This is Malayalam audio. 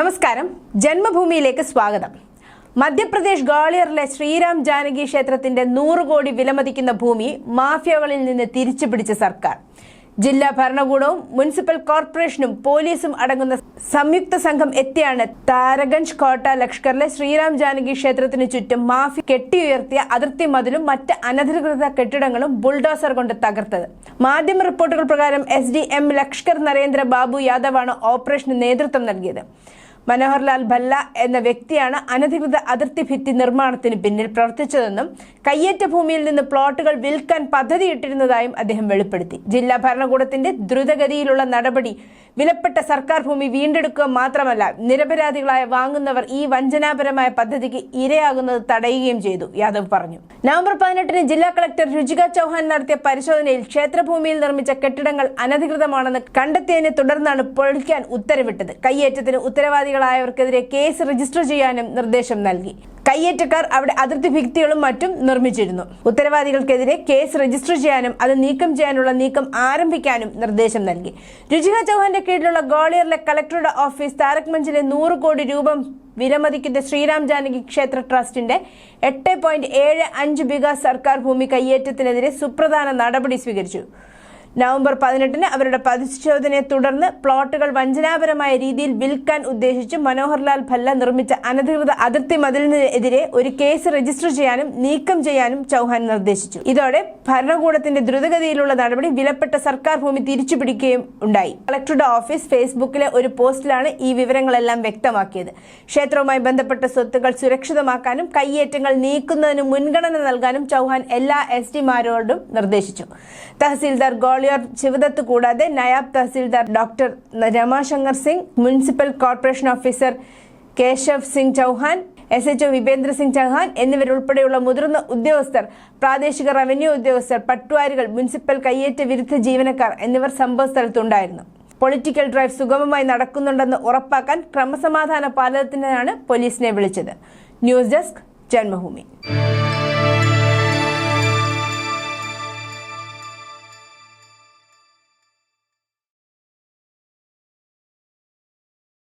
നമസ്കാരം. ജന്മഭൂമിയിലേക്ക് സ്വാഗതം. മധ്യപ്രദേശ് ഗ്വാളിയറിലെ ശ്രീരാം ജാനകി ക്ഷേത്രത്തിന്റെ നൂറ് കോടി വിലമതിക്കുന്ന ഭൂമി മാഫിയകളിൽ നിന്ന് തിരിച്ചു പിടിച്ച സർക്കാർ. ജില്ലാ ഭരണകൂടവും മുനിസിപ്പൽ കോർപ്പറേഷനും പോലീസും അടങ്ങുന്ന സംയുക്ത സംഘം എത്തിയാണ് താരഗഞ്ച് കോട്ട ലഷ്കറിലെ ശ്രീരാം ജാനകി ക്ഷേത്രത്തിന് ചുറ്റും മാഫി കെട്ടിയുയർത്തിയ അതിർത്തി മതിലും മറ്റ് അനധികൃത കെട്ടിടങ്ങളും ബുൾഡോസർ കൊണ്ട് തകർത്തത്. മാധ്യമ റിപ്പോർട്ടുകൾ പ്രകാരം S D M Lashkar Narendra Babu യാദവാണ് ഓപ്പറേഷന് നേതൃത്വം നൽകിയത്. മനോഹർലാൽ ഭല്ല എന്ന വ്യക്തിയാണ് അനധികൃത അതിർത്തി ഭിത്തി നിർമ്മാണത്തിന് പിന്നിൽ പ്രവർത്തിച്ചതെന്നും കയ്യേറ്റ ഭൂമിയിൽ നിന്ന് പ്ലോട്ടുകൾ വിൽക്കാൻ പദ്ധതിയിട്ടിരുന്നതായും അദ്ദേഹം വെളിപ്പെടുത്തി. ജില്ലാ ഭരണകൂടത്തിന്റെ ദ്രുതഗതിയിലുള്ള നടപടി വിലപ്പെട്ട സർക്കാർ ഭൂമി വീണ്ടെടുക്കുക മാത്രമല്ല നിരപരാധികളായ വാങ്ങുന്നവർ ഈ വഞ്ചനാപരമായ പദ്ധതിക്ക് ഇരയാകുന്നത് തടയുകയും ചെയ്തു യാദവ് പറഞ്ഞു. നവംബർ പതിനെട്ടിന് ജില്ലാ കളക്ടർ രുചിക ചൌഹാൻ നടത്തിയ പരിശോധനയിൽ ക്ഷേത്രഭൂമിയിൽ നിർമ്മിച്ച കെട്ടിടങ്ങൾ അനധികൃതമാണെന്ന് കണ്ടെത്തിയതിനെ തുടർന്നാണ് പൊളിക്കാൻ ഉത്തരവിട്ടത്. കയ്യേറ്റത്തിന് ഉത്തരവാദികളായവർക്കെതിരെ കേസ് രജിസ്റ്റർ ചെയ്യാനും നിർദ്ദേശം നൽകി. കയ്യേറ്റക്കാർ അവിടെ അതിർത്തി ഭിത്തികളും മറ്റും നിർമ്മിച്ചിരുന്നു. ഉത്തരവാദികൾക്കെതിരെ കേസ് രജിസ്റ്റർ ചെയ്യാനും അത് നീക്കം ചെയ്യാനുള്ള നീക്കം ആരംഭിക്കാനും നിർദ്ദേശം നൽകി. രുചിക ചൗഹാന്റെ കീഴിലുള്ള ഗ്വാളിയറിലെ കളക്ടറുടെ ഓഫീസ് താരക് മഞ്ചിലെ നൂറ് കോടി രൂപ വിലമതിക്കുന്ന ശ്രീരാം ജാനകി ക്ഷേത്ര ട്രസ്റ്റിന്റെ എട്ട് പോയിന്റ് ഏഴ് അഞ്ച് ബിഗ സർക്കാർ ഭൂമി കയ്യേറ്റത്തിനെതിരെ സുപ്രധാന നടപടി സ്വീകരിച്ചു. നവംബർ പതിനെട്ടിന് അവരുടെ പരിശോധനയെ തുടർന്ന് പ്ലോട്ടുകൾ വഞ്ചനാപരമായ രീതിയിൽ വിൽക്കാൻ ഉദ്ദേശിച്ച് മനോഹർലാൽ ഭല്ല നിർമ്മിച്ച അനധികൃത അതിർത്തി മതിലിനെതിരെ ഒരു കേസ് രജിസ്റ്റർ ചെയ്യാനും നീക്കം ചെയ്യാനും ചൗഹാൻ നിർദ്ദേശിച്ചു. ഇതോടെ ഭരണകൂടത്തിന്റെ ദ്രുതഗതിയിലുള്ള നടപടി വിലപ്പെട്ട സർക്കാർ ഭൂമി തിരിച്ചുപിടിക്കുകയും ഉണ്ടായി. കളക്ടറുടെ ഓഫീസ് ഫേസ്ബുക്കിലെ ഒരു പോസ്റ്റിലാണ് ഈ വിവരങ്ങളെല്ലാം വ്യക്തമാക്കിയത്. ക്ഷേത്രവുമായി ബന്ധപ്പെട്ട സ്വത്തുകൾ സുരക്ഷിതമാക്കാനും കയ്യേറ്റങ്ങൾ നീക്കുന്നതിന് മുൻഗണന നൽകാനും ചൗഹാൻ എല്ലാ എസ് ഡിമാരോടും നിർദ്ദേശിച്ചു. തഹസീൽദാർ ഗോളിയോർ ശിവദത്ത് കൂടാതെ naib tehsildar doctor Ramashankar Singh municipal corporation officer Keshav Singh Chauhan S H O Vipendra Singh Chauhan എന്നിവരുൾപ്പെടെയുള്ള മുതിർന്ന ഉദ്യോഗസ്ഥർ പ്രാദേശിക റവന്യൂ ഉദ്യോഗസ്ഥർ പട്ടുവാരികൾ മുനിസിപ്പൽ കയ്യേറ്റ വിരുദ്ധ ജീവനക്കാർ എന്നിവർ സംഭവ സ്ഥലത്തുണ്ടായിരുന്നു. പൊളിറ്റിക്കൽ ഡ്രൈവ് സുഗമമായി നടക്കുന്നുണ്ടെന്ന് ഉറപ്പാക്കാൻ ക്രമസമാധാന പാലനത്തിനാണ് പോലീസിനെ വിളിച്ചത്. News desk Janmabhumi.